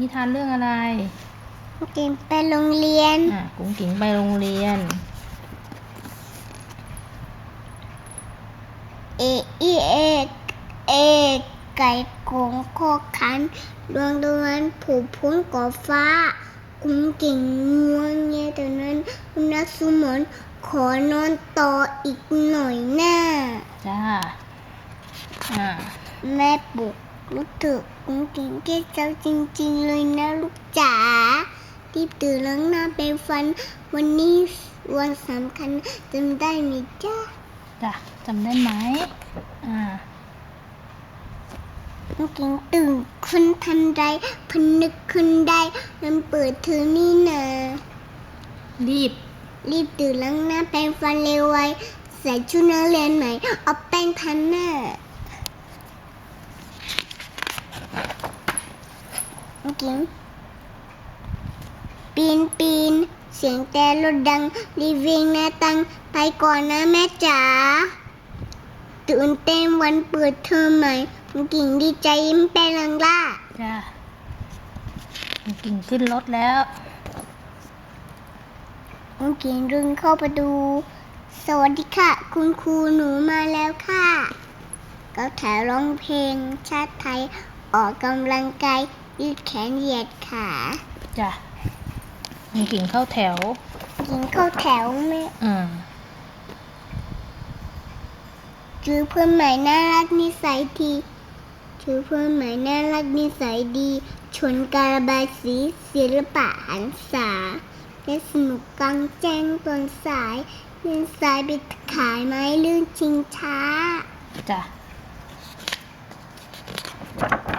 นิทานเรื่องอะไรกินไปโรงเรียน อะกุ้งกิ่งไปโรงเรียน เออีเอกเอกไก่โกงโคกคันดวงดวงผูกพ้นก่อฟ้า กุ้งกิ่งง่วงเงียแต่นั้นคุณนักสุมนขอนอนต่ออีกหน่อยหน้าจ้าอ่าแม่ปลุก ลูกตื่นกุ้งกิ่งแก่เจ้าจริง ๆ เลยนะลูกจ๋ารีบตื่นล้างหน้าแปรงฟัน วันนี้วันสำคัญจำได้ไหมจ้าจ้ะจำได้ไหมอ่ากุ้งกิ่งตื่นขึ้นทันใดพนึกขึ้นได้มันเปิดเธอนี่นารีบ รีบตื่นล้างหน้าแปรงฟันเร็วไวใส่ชุดนักเรียนใหม่เอาแป้งทันหน้า กุ้งกิ่งปีนปีน เสียงแต่รถดัง รีบวิ่งหน้าตัง ไปก่อนนะแม่จ๋า ตื่นเต้นวันเปิดเทอมใหม่กุ้งกิ่งดีใจยิ้มแป้งลังล่าจ้ากุ้งกิ่งขึ้นรถแล้วกุ้งกิ่งดึงเข้าประตู สวัสดีค่ะ คุณครูหนูมาแล้วค่ะ ก็แถวร้องเพลงชาติไทยออกกำลังกาย ยืดแขนเหยียดขาจ้ะกุ้งกิ่งเข้าแถวกินเข้าแถวแม่อืมจือเพื่อนใหม่น่ารักนิสัยดีจือเพื่อนใหม่น่ารักนิสัยดีชวนการระบายสีศิลปะหันษาและสนุกกลางแจ้งตอนสายเดินสายไปขายไม้ลื่นชิงช้า จ้ะไก่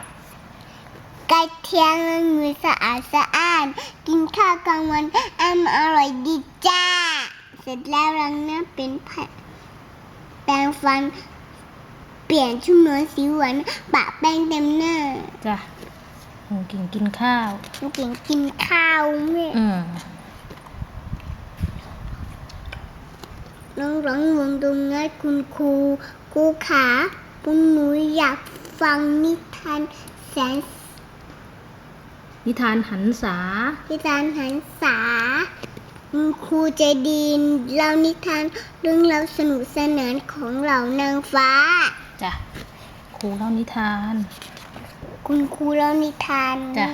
เทียงมือสะอาดสะอ้าน กินข้าวกลางวันอ้ำอร่อยดีจ้า เสร็จแล้วรังหน้าเป็นแผแปรงฟัน เปลี่ยนชุดนอนสีหวานปะแป้งเต็มหน้าจ้ะกุ้งกิ่งกินข้าวลูกเก่งกินข้าวแม่อืมน้องร้องวงดงง่ายคุณครูครูขาปุ้นหนูอยากฟังนิทานแสน นิทานหันษา นิทานหันษาคุณครูใจดีเล่านิทานเรื่องราวสนุกสนานของเหล่านางฟ้าจ้ะครูเล่านิทาน คุณครูเล่านิทานจ้ะ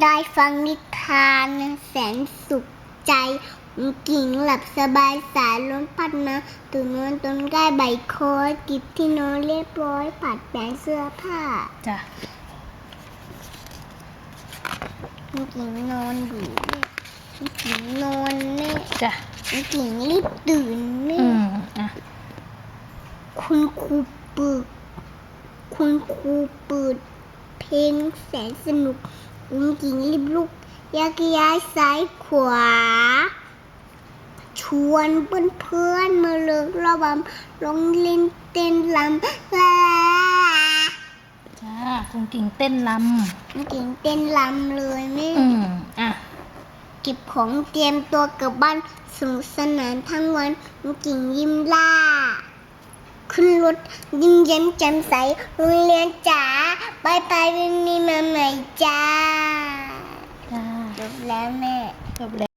ได้ฟังนิทานแสนสุขใจกิ่งหลับสบายสายล้นพัดมาตื่นนอนต้นใกล้ใบโคอยกิบที่นอนเรียบร้อยปัดแปรงเสื้อผ้าจ้ะ กิ่งนอนอยู่เนี่ยกิ่งนอนเนี่ยจ้ะกิ่งรีบตื่นเนี่อืยมอะคุณครูปึกคุณครูเปิดเพลงแสนสนุกกุ้งกิ่งรีบลุกยากย้ายซ้ายขวา ชวนเพื่อนเพื่อนๆมาเลิกระบำลองเล่นเต้นลำลาจ้า กุ้งกิ่งเต้นลกุ้งกิ่งเต้นลำเลยแม่ำอืมอะเก็บของเตรียมตัวกลับบ้านสนุกสนานทั้งวันกุ้งกิ่งยิ้มล่า ขึ้นรถยิ้มแย้มแจ่มใสโรงเรียนจ๋าบายบายวันนี้มาใหม่จ้าจ้าจบแล้วแม่จบแล้ว